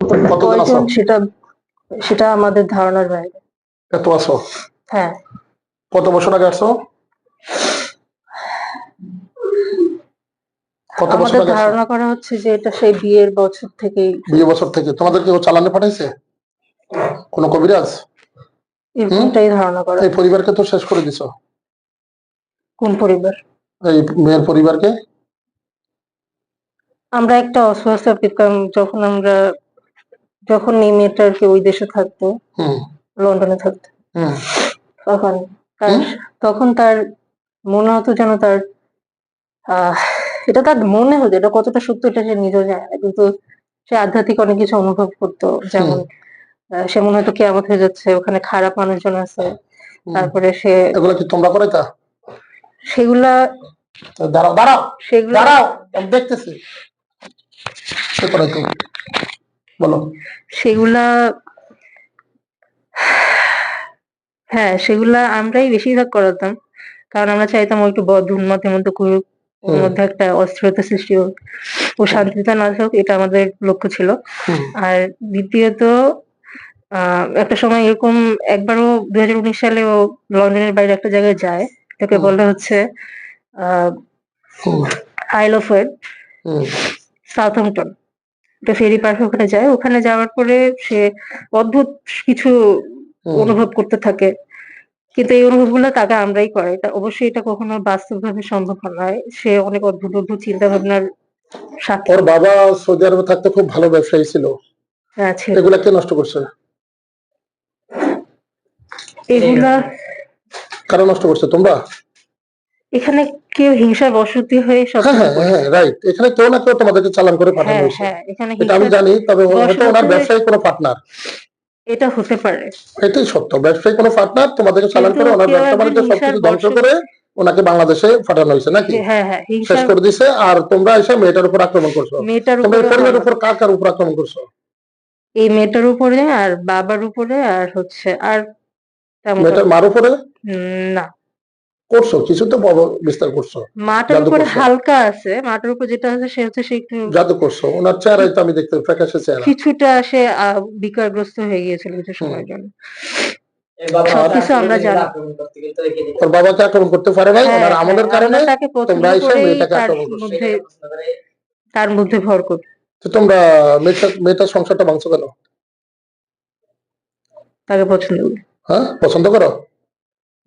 কয়জন সেটা সেটা আমাদের ধারণার বাইরে। এত আছো? হ্যাঁ। কত বছর আগে আসছো? কত বছর আমাদের আগে ধারণা করা হচ্ছে যে এটা সেই বিয়ের বছর থেকেই। বিয়ে বছর থেকে। তোমাদের কেউ চালানে পাঠাইছে? কোন কবিরাজ? এরকমটাই ধারণা করা এই পরিবারকে তো শেষ করে দিছো। কোন পরিবার? এই মেয়ের পরিবারকে? আমরা একটা পেতাম যখন আমরা যখন এই মেয়েটা আর কি ওই দেশে থাকতো হুম। লন্ডনে থাকতো তখন তখন তার মনে হতো যেন তার এটা তার মনে হতো এটা কতটা সত্য এটা সে নিজেও জানে না কিন্তু সে আধ্যাত্মিক অনেক কিছু অনুভব করতো যেমন সে মনে হতো কেমন হয়ে যাচ্ছে ওখানে খারাপ মানুষজন আছে তারপরে সে এগুলো কি তোমরা করাইতা সেগুলা দাঁড়াও দাঁড়াও সেগুলা দাঁড়াও আমি দেখতেছি। সে করাইতো বলো। সেগুলা হ্যাঁ সেগুলা আমরাই বেশিরভাগ করাতাম। কারণ আমরা চাইতাম একটু বদ্ধ উন্মতের মধ্যে করুক ওর মধ্যে একটা অস্থিরতা সৃষ্টি হোক ও শান্তিতে না থাকুক এটা আমাদের লক্ষ্য ছিল। আর দ্বিতীয়ত আহ একটা সময় এরকম একবারও দুই হাজার উনিশ সালে ও লন্ডনের বাইরে একটা জায়গায় যায় এটাকে হুম। বলা হচ্ছে আইল অফ ওয়েড সাউথহ্যাম্পটন। তো ফেরি পার্ক ওখানে যায়। ওখানে যাওয়ার পরে সে অদ্ভুত কিছু অনুভব করতে থাকে। কিন্তু এই অনুভবগুলো তাকে আমরাই করে এটা অবশ্যই এটা কখনো বাস্তবভাবে সম্ভব নয় সে অনেক অদ্ভুত অদ্ভুত চিন্তা ভাবনার সাথে। ওর বাবা সৌদি আরবে থাকতে খুব ভালো ব্যবসায়ী ছিল। আছে এগুলা কে নষ্ট করছে? এগুলা কারা নষ্ট করছে? তোমরা? এখানে কেউ হিংসার বসতি হয়ে সব হ্যাঁ হ্যাঁ হ্যাঁ রাইট এখানে কেউ না কেউ তোমাদেরকে চালান করে পাঠানো হ্যাঁ হয়েছে। হ্যাঁ এটা আমি জানি তবে হয়তো ওনার ব্যবসায়ী কোনো পার্টনার এটা হতে পারে। এটাই সত্য। ব্যবসায়ী কোনো পার্টনার তোমাদেরকে চালান করে ওনার ব্যবসা বাণিজ্য সবকিছু ধ্বংস করে ওনাকে বাংলাদেশে পাঠানো হয়েছে নাকি? হ্যাঁ হ্যাঁ শেষ করে দিছে। আর তোমরা এসে মেয়েটার উপর আক্রমণ করছ। মেয়েটার তোমরা পরিবারের উপর কার কার উপর আক্রমণ করছ? এই মেয়েটার উপরে আর বাবার উপরে আর হচ্ছে আর মেয়েটার মার উপরে? না। করছ কিছু তো বড়- বিস্তার করছ মাটার জাদু উপরে করছ। হালকা আছে মাটার উপর যেটা আছে সে হচ্ছে সে একটু জাদু করছ ওনার চেহারাই তো আমি দেখতে ফ্যাকাশে চেহারা। কিছুটা সে আহ, বিকারগ্রস্ত হয়ে গিয়েছিল কিছু সময়ের জন্য। সবকিছু আমরা জানি। ওর বাবাকে আক্রমণ করতে পারে হ্যাঁ, ওনার আমলের হ্যাঁ, কারণে তোমরা এসে মেয়েটাকে তার আক্রমণ করছ। মধ্যে তার মধ্যে ভর করি তো তোমরা মেয়েটা মেয়েটার সংসারটা ভাঙছো কেন? তাকে পছন্দ করি। হ্যাঁ পছন্দ করো?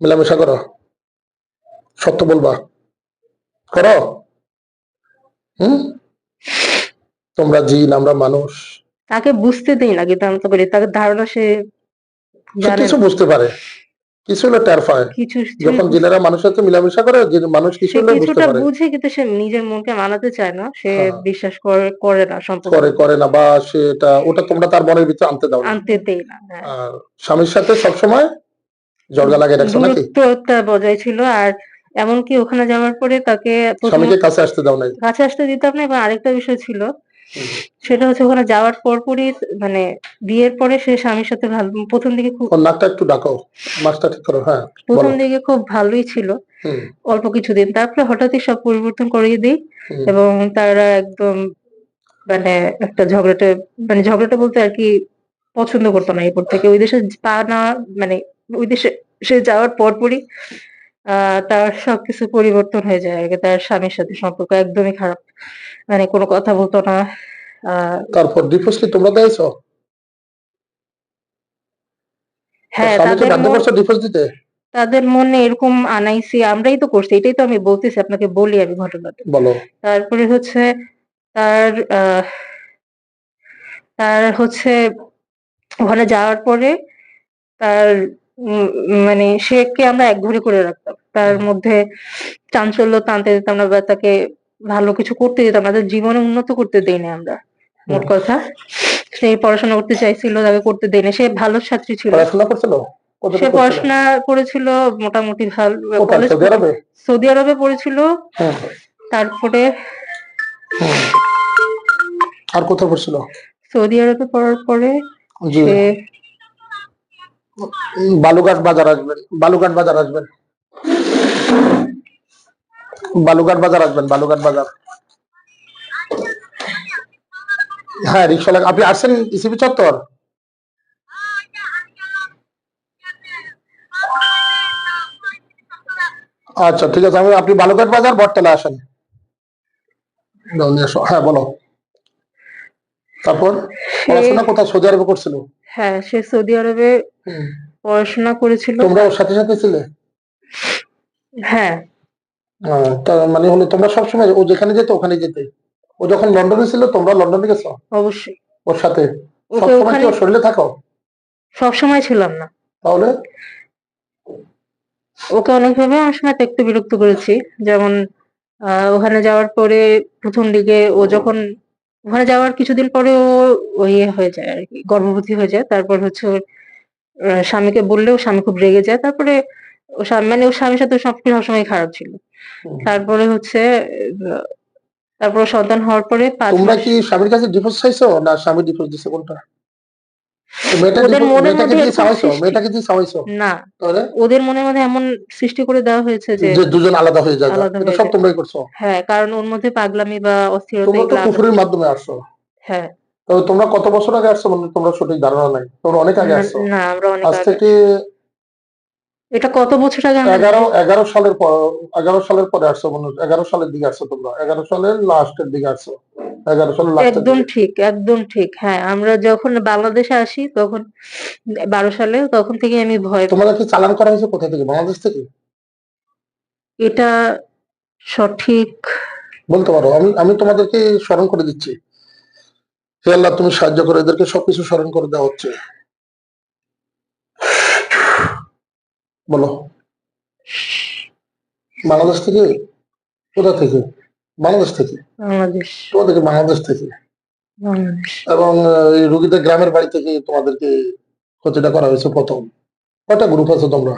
মেলামেশা করো? সত্য বলবা। করো। হুম? তোমরা জিন আমরা মানুষ। তাকে বুঝতে দেই না কিন্তু আমি তো বলি তাকে ধারণা সে সে কিছু বুঝতে পারে। কিছু হলে টের পায়। যখন জিনেরা মানুষের সাথে মিলামেশা করে মানুষ কিছু সে হলে বুঝতে কিছুটা পারে। বুঝে কিন্তু সে নিজের মনকে মানাতে চায় না। সে হ্যাঁ। বিশ্বাস করে করে না সম্পর্ক। করে করে না বা সেটা ওটা তোমরা তার মনের ভিতরে আনতে দাও আনতে দেই না হ্যাঁ। আর স্বামীর সাথে সবসময় জর্গা লাগে রাখছো নাকি? বজায় ছিল আর এমনকি ওখানে যাওয়ার পরে তাকে স্বামীকে কাছে আসতে দাও নাই। কাছে আসতে দিতাম না এবং আরেকটা বিষয় ছিল। সেটা হচ্ছে ওখানে যাওয়ার পরপরই মানে বিয়ের পরে সে স্বামীর সাথে ভালো প্রথম দিকে খুব নাকটা একটু ডাকো মাছটা ঠিক করো হ্যাঁ প্রথম দিকে খুব ভালোই ছিল। অল্প কিছুদিন তারপরে হঠাৎই সব পরিবর্তন করিয়ে দিই এবং তারা একদম মানে একটা ঝগড়াটা মানে ঝগড়াটা বলতে আর কি পছন্দ করতো না এরপর থেকে। ওই দেশে পা না মানে ওই দেশে সে যাওয়ার পরপরই তার সবকিছু পরিবর্তন হয়ে যায়। আগে তার স্বামীর সাথে সম্পর্ক একদমই খারাপ। মানে কোনো কথা বলতো না। তারপর ডিভোর্স কি তোমরা দিয়েছ হ্যাঁ তাদের মন- ডিভোর্স দিতে তাদের মনে এরকম আনাইছি আমরাই তো করছি এটাই তো আমি বলতেছি আপনাকে বলি আমি ঘটনাটা। তারপরে হচ্ছে তার আহ, তার হচ্ছে ওখানে যাওয়ার পরে তার মানে সেকে আমরা এক ঘরে করে রাখতাম। তার মধ্যে চাঞ্চল্য টানতে দিতাম না বা তাকে ভালো কিছু করতে দিতাম না জীবনে উন্নত করতে দেইনি আমরা। মোট কথা সে পড়াশোনা করতে চাইছিল তাকে করতে দেই দেয়নি সে ভালো ছাত্রী ছিল। পড়াশোনা করছিল? সে পড়াশোনা করেছিল মোটামুটি ভালো কলেজ সৌদি আরবে? পড়েছিল। তারপরে আর কোথাও পড়ছিল? সৌদি আরবে পড়ার পরে সে বালুঘাট বাজার আসবেন, বালুঘাট বাজার আসবেন। বালুঘাট বাজার আসবেন, বালুঘাট বাজার। হ্যাঁ রিক্সা আপনি আসছেন ইসিবি চত্বর? আচ্ছা ঠিক আছে আমি আপনি বালুঘাট বাজার, বটতলা আসেন। হ্যাঁ বলো। তারপর, পড়াশোনা কোথাও সৌদি আরবে করছিল? হ্যাঁ সে সৌদি আরবে পড়াশোনা করেছিল। তোমরা ওর সাথে সাথে ছিলে? হ্যাঁ। তার মানে হলো তোমরা সবসময় ও যেখানে যেত ওখানে যেতে? ও যখন লন্ডনে ছিল তোমরা লন্ডনে গেছো? অবশ্যই। ওর সাথে? সবসময় কি ওর শরীরে থাকো? সবসময় ছিলাম না। তাহলে? ওকে অনেকভাবে অনেক সময় দেখতে বিরক্ত করেছি। যেমন ওখানে যাওয়ার পরে প্রথম দিকে ও যখন ওখানে যাওয়ার কিছুদিন পরে ও ইয়ে হয়ে যায় আর কি গর্ভবতী হয়ে যায়। তারপর হচ্ছে ওর স্বামীকে বললেও স্বামী খুব রেগে যায়। তারপরে ও মানে ওর স্বামীর সাথে সব সবসময় খারাপ ছিল। তারপরে হচ্ছে তারপর সন্তান হওয়ার পরে তোমরা কি স্বামীর কাছে ডিভোর্স চাইছো না স্বামী ডিভোর্স দিছে কোনটা? ওদের মনের মধ্যে মেয়েটাকে দিয়ে না ওদের মনের মধ্যে এমন সৃষ্টি করে দেওয়া হয়েছে যে দুজন আলাদা হয়ে যায় এটা সব তোমরাই করছ? হ্যাঁ কারণ ওর মধ্যে পাগলামি বা অস্থিরতা তোমরা তো মাধ্যমে আসছো। হ্যাঁ। তো তোমরা কত বছর আগে আসছো? মানে তোমরা সঠিক ধারণা নাই। তোমরা অনেক আগে আসছো। না আমরা অনেক আজ থেকে এটা কত বছর আগে এগারো এগারো সালের পর এগারো সালের পরে আসছো মনে এগারো সালের দিকে আসছো তোমরা এগারো সালের লাস্টের দিকে আসছো এগারো সালের একদম ঠিক একদম ঠিক হ্যাঁ আমরা যখন বাংলাদেশে আসি তখন বারো সালে তখন থেকে আমি ভয় তোমাদের কি চালান করা হয়েছে কোথা থেকে বাংলাদেশ থেকে? এটা সঠিক বলতে পারো আমি আমি তোমাদেরকে স্মরণ করে দিচ্ছি। হে আল্লাহ তুমি সাহায্য করো এদেরকে সবকিছু স্মরণ করে দেওয়া হচ্ছে। বলো। বাংলাদেশ থেকে কোথা থেকে? বাংলাদেশ থেকে? তোমাদেরকে বাংলাদেশ থেকে। এবং এই রুগীদের গ্রামের বাড়ি থেকে তোমাদেরকে ক্ষতিটা করা হয়েছে প্রথম। কয়টা গ্রুপ আছে তোমরা?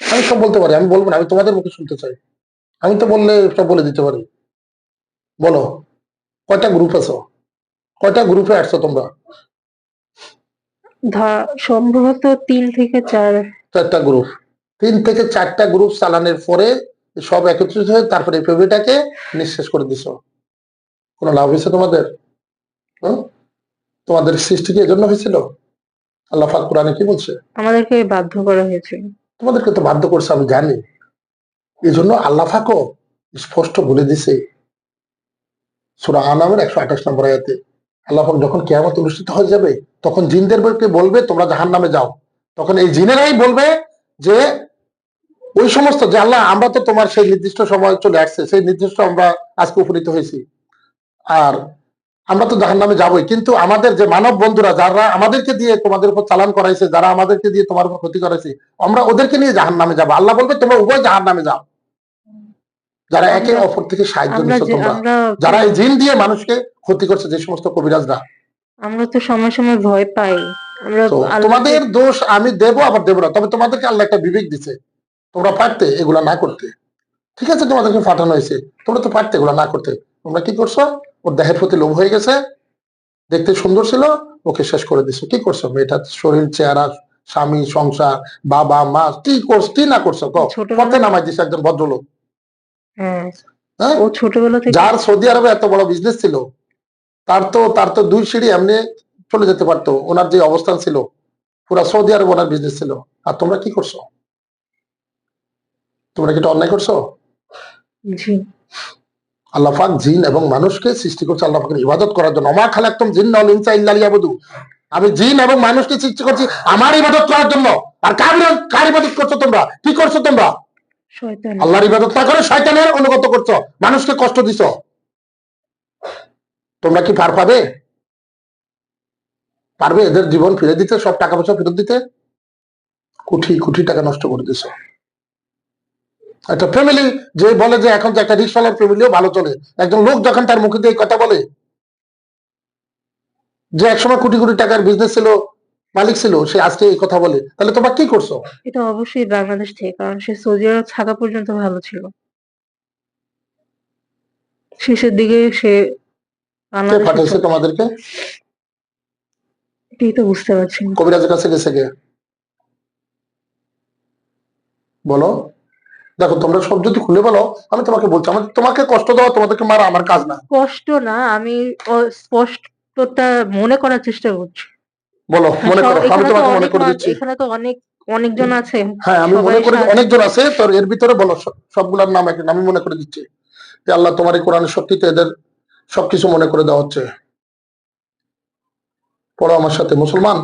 আমি সব বলতে পারি আমি বলব না আমি তোমাদের মুখে শুনতে চাই। আমি তো বললে সব বলে দিতে পারি। বলো কয়টা গ্রুপ আছো? কয়টা গ্রুপে আসছো তোমরা? সম্ভবত তিন থেকে চার। চারটা গ্রুপ তিন থেকে চারটা গ্রুপ চালানোর পরে সব একত্রিত হয়ে তারপরে এই নিঃশেষ করে দিছো। কোনো লাভ হয়েছে তোমাদের? হুম? তোমাদের সৃষ্টি কি এজন্য হয়েছিল? আল্লাহ পাক কোরআনে কি বলছে? আমাদেরকে বাধ্য করা হয়েছিল তোমাদেরকে তো বাধ্য করছে আমি জানি। এই জন্য আল্লাহ ফাকও স্পষ্ট বলে দিছে। সুরা আনামের একশো আঠাশ নম্বর আয়াতে আল্লাহ পাক যখন কেয়ামত অনুষ্ঠিত হয়ে যাবে তখন জিনদেরকে বলবে তোমরা জাহান নামে যাও। তখন এই জিনেরাই বলবে যে ওই সমস্ত যে আল্লাহ আমরা তো তোমার সেই নির্দিষ্ট সময় চলে আসছে সেই নির্দিষ্ট আমরা আজকে উপনীত হয়েছি। আর আমরা তো জাহান নামে যাবোই কিন্তু আমাদের যে মানব বন্ধুরা যারা আমাদেরকে দিয়ে তোমাদের উপর চালান করাইছে যারা আমাদেরকে দিয়ে তোমার উপর ক্ষতি করাইছে আমরা ওদেরকে নিয়ে জাহান নামে যাব। আল্লাহ বলবে তোমরা উভয় জাহান নামে যাও। যারা একে অপর থেকে সাহায্য নিচ্ছ তোমরা। যারা এই জিন দিয়ে মানুষকে ক্ষতি করছে যে সমস্ত কবিরাজরা। আমরা তো সময় সময় ভয় পাই। আমরা তোমাদের দোষ আমি দেবো আবার দেবো না। তবে তোমাদেরকে আল্লাহ একটা বিবেক দিছে। তোমরা পারতে এগুলা না করতে। ঠিক আছে তোমাদেরকে পাঠানো হয়েছে। তোমরা তো পারতে এগুলা না করতে। তোমরা কি করছ? ওর দেহের প্রতি লোভ হয়ে গেছে। দেখতে সুন্দর ছিল। ওকে শেষ করে দিছো। কি করছ? মেয়েটার শরীর চেহারা স্বামী সংসার বাবা মা কি করছ কি না করছ? কও? নামাই দিছে একজন ভদ্রলোক। হ্যাঁ। হ্যাঁ? যার সৌদি আরবে এত বড় বিজনেস ছিল তার তো তার তো দুই সিঁড়ি এমনি চলে যেতে পারতো। ওনার যে অবস্থান ছিল পুরা সৌদি আরবে ওনার বিজনেস ছিল। আর তোমরা কি করছ? তোমরা কি এটা অন্যায় করছ? জি। আল্লাহ পাক জিন এবং মানুষকে সৃষ্টি করছে আল্লাহ পাকের ইবাদত করার জন্য। আমার খালে একদম জিন নল ইনসা ইল্লা লিয়াবুদু। আমি জিন এবং মানুষকে সৃষ্টি করছি আমার ইবাদত করার জন্য। আর কার কার ইবাদত করছ তোমরা? কি করছ তোমরা? আল্লাহর ইবাদত না করে শয়তানের অনুগত করছ। মানুষকে কষ্ট দিছো। তোমরা কি পার পাবে? পারবে? এদের জীবন ফিরে দিতে সব টাকা পয়সা ফেরত দিতে? কোটি কোটি টাকা নষ্ট করে দিছো। একটা ফ্যামিলি যে বলে যে এখন যে একটা রিক্সাওয়ালার ফ্যামিলিও ভালো চলে একজন লোক যখন তার মুখে দিয়ে কথা বলে যে একসময় কোটি কোটি টাকার বিজনেস ছিল মালিক ছিল সে আজকে এই কথা বলে তাহলে তোমরা কি করছ? এটা অবশ্যই বাংলাদেশ থেকে কারণ সে সৌদি আরব থাকা পর্যন্ত ভালো ছিল। শেষের দিকে সে পাঠাইছে তোমাদেরকে? এটাই তো বুঝতে পারছি কবিরাজের কাছে গেছে গে বলো। দেখো তোমরা সব যদি খুলে বলো আমি তোমাকে বলছি আমার তোমাকে কষ্ট দেওয়া তোমাদেরকে মারা আমার কাজ না। কষ্ট না আমি অ- স্পষ্ট উত্তরটা মনে করার চেষ্টা করছি। বলো মনে করো আমি তো তোমাকে মনে করে দিচ্ছি। এখানে তো অনেক অনেকজন আছে হ্যাঁ আমি মনে করি অনেকজন আছে তোর এর ভিতরে বলো সব- সবগুলার নাম একটা আমি মনে করে দিচ্ছি। যে আল্লাহ তোমার এই কোরআনের শক্তিতে এদের সবকিছু মনে করে দেওয়া হচ্ছে। পড়ো আমার সাথে মুসলমান?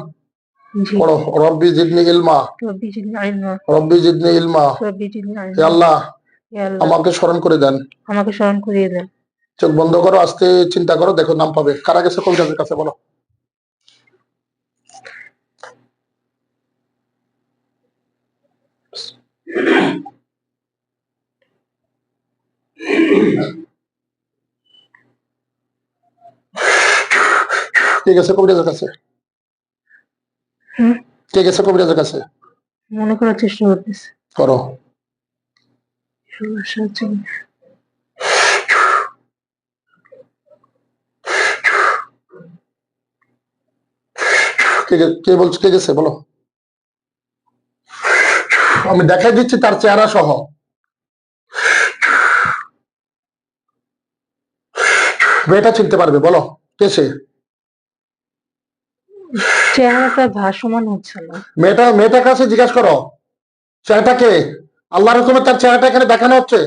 রব্বি জিদনি ইলমা। রব্বি জিদনি ইলমা রব্বি জিদনি ইলমা। রব্বি হে আল্লাহ আমাকে স্মরণ করে দেন। আমাকে স্মরণ করিয়ে দেন। চোখ বন্ধ করো আস্তে চিন্তা করো দেখো নাম পাবে। কারা গেছে কবিরাজের কাছে বলো। ঠিক আছে কবিরাজের কাছে? কে গেছে কবিরাজের কাছে? মনে করার চেষ্টা করতেছে। করো। কে বলছে কে গেছে? বলো। আমি দেখাই দিচ্ছি তার চেহারা সহ। মেয়েটা চিনতে পারবে বলো। কে সে? চেহারাটা ভাসমান হচ্ছে না। মেয়েটা মেয়েটার কাছে জিজ্ঞাসা করো চেহারাটাকে তার চেহারাটা এখানে দেখানো হচ্ছে?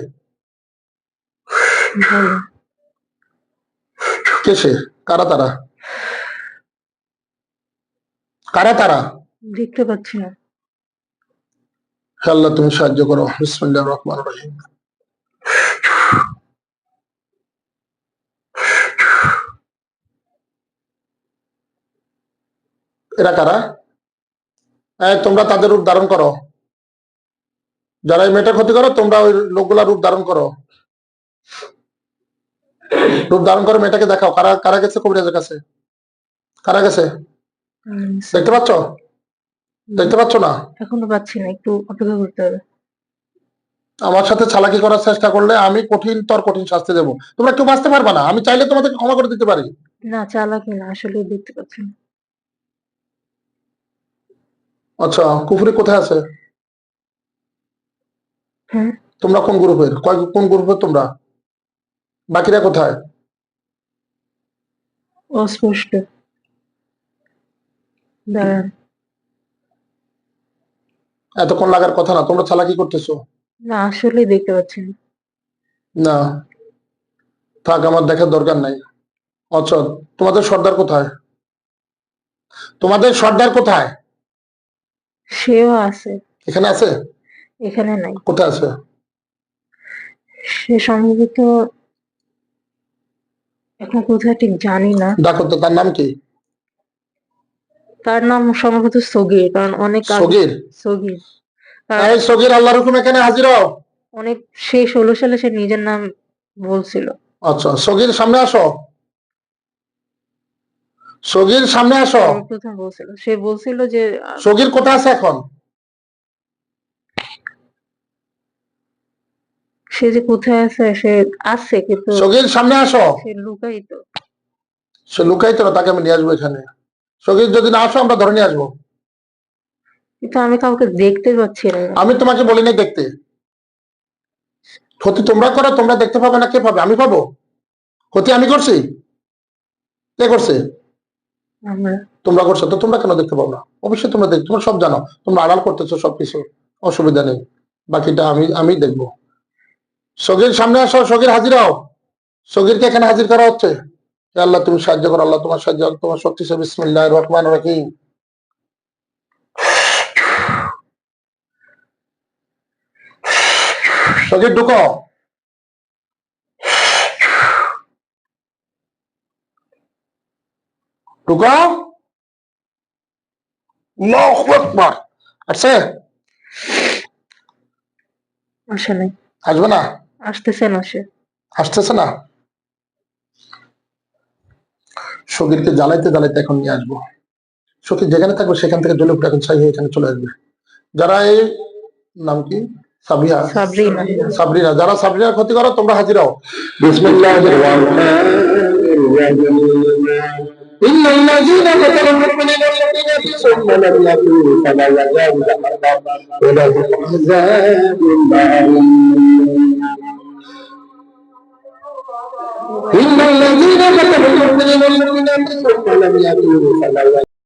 কে সে? কারা তারা? কারা তারা? দেখতে পাচ্ছি না। আল্লাহ তুমি সাহায্য করো। বিসমিল্লাহির রহমানির রহিম। এরা কারা? এই তোমরা তাদের রূপ ধারণ করো। যারা এই মেয়েটা ক্ষতি করো তোমরা ওই লোকগুলা রূপ ধারণ করো। রূপ ধারণ করে মেয়েটাকে দেখাও। কারা কারা গেছে কবিরাজের কাছে? কারা গেছে? দেখতে পাচ্ছ? দেখতে পাচ্ছ না? এখনও পাচ্ছি না একটু অপেক্ষা করতে হবে। আমার সাথে চালাকি করার চেষ্টা করলে আমি কঠিন তর কঠিন শাস্তি দেবো। তোমরা কেউ বাঁচতে পারবে না আমি চাইলে তোমাদেরকে ক্ষমা করে দিতে পারি। না চালাকি না আসলে দেখতে পাচ্ছি না। আচ্ছা কুফরি কোথায় আছে? হ্যাঁ। তোমরা কোন গ্রুপের কয় কোন গ্রুপের তোমরা? বাকিরা কোথায়? অস্পষ্ট। দাঁড়ান। এতক্ষণ লাগার কথা না তোমরা চালাকি করতেছো? না আসলে দেখতে পাচ্ছি না। না। থাক আমার দেখার দরকার নাই। আচ্ছা তোমাদের সর্দার কোথায়? তোমাদের সর্দার কোথায়? সেও আছে। এখানে আছে? এখানে নাই। কোথায় আছে? সে সম্ভবত এখন কোথায় ঠিক জানি না। ডাকো তো তার নাম কি? তার নাম সম্ভবত সগির কারণ অনেক সগির? সগির। এই সগির আল্লাহ রকম এখানে হাজির হও। অনেক সেই ষোলো সালে সে নিজের নাম বলছিল। আচ্ছা সগির সামনে আসো। সগির সামনে আসো। প্রথম বলছিল সে বলছিল যে সগির কোথায় আছে এখন? সে যে কোথায় আছে সে আছে কিন্তু সগির সামনে আসো। সে লুকায়িত। সে লুকাই তো তাকে আমি নিয়ে আসব এখানে। সগির যদি না আসো আমরা ধরে নিয়ে আসব। কিন্তু আমি কাউকে দেখতে পাচ্ছি না। আমি তোমাকে বলি নাই দেখতে। ক্ষতি তোমরা করো তোমরা দেখতে পাবে না কে পাবে? আমি পাবো? ক্ষতি আমি করছি? কে করছে? তোমরা করছ, তো তোমরা কেন দেখতে পাবো না? অবশ্যই তোমরা দেখ তোমরা সব জানো, তোমরা আড়াল করতেছো সবকিছু, অসুবিধা নেই, বাকিটা আমি আমি দেখব। সগির সামনে আসো, সগির হাজির হও। সগিরকে এখানে হাজির করা হচ্ছে। আল্লাহ, তুমি সাহায্য করো, আল্লাহ তোমার সাহায্য, তোমার শক্তি সে বিসমিল্লাহ রহমান রহিম। সগির ঢুকো। ঢুকো আল্লাহু আকবার আসছে আসে নাই। আসবে না? আসতেছে না সে। আসতেছে না? সগিরকে জ্বালাইতে জ্বালাইতে এখন নিয়ে আসব। সখী যেখানে থাকবে সেখান থেকে জ্বলে উঠে এখন ছাই হয়ে এখানে চলে আসবে। যারা এই নাম কি? সাবিহা সাবরিনা। যারা সাবরিনার ক্ষতি করো তোমরা হাজির হও। বিসমিল্লাহির রহমানির রহিম। إن الذين قتلوا المؤمنين والمؤمنات ثم لم يتوبوا فلا يزال ولهم عذاب أليم إن الذين كتبوا المؤمنين والمؤمنات ثم لم يأتوا فلا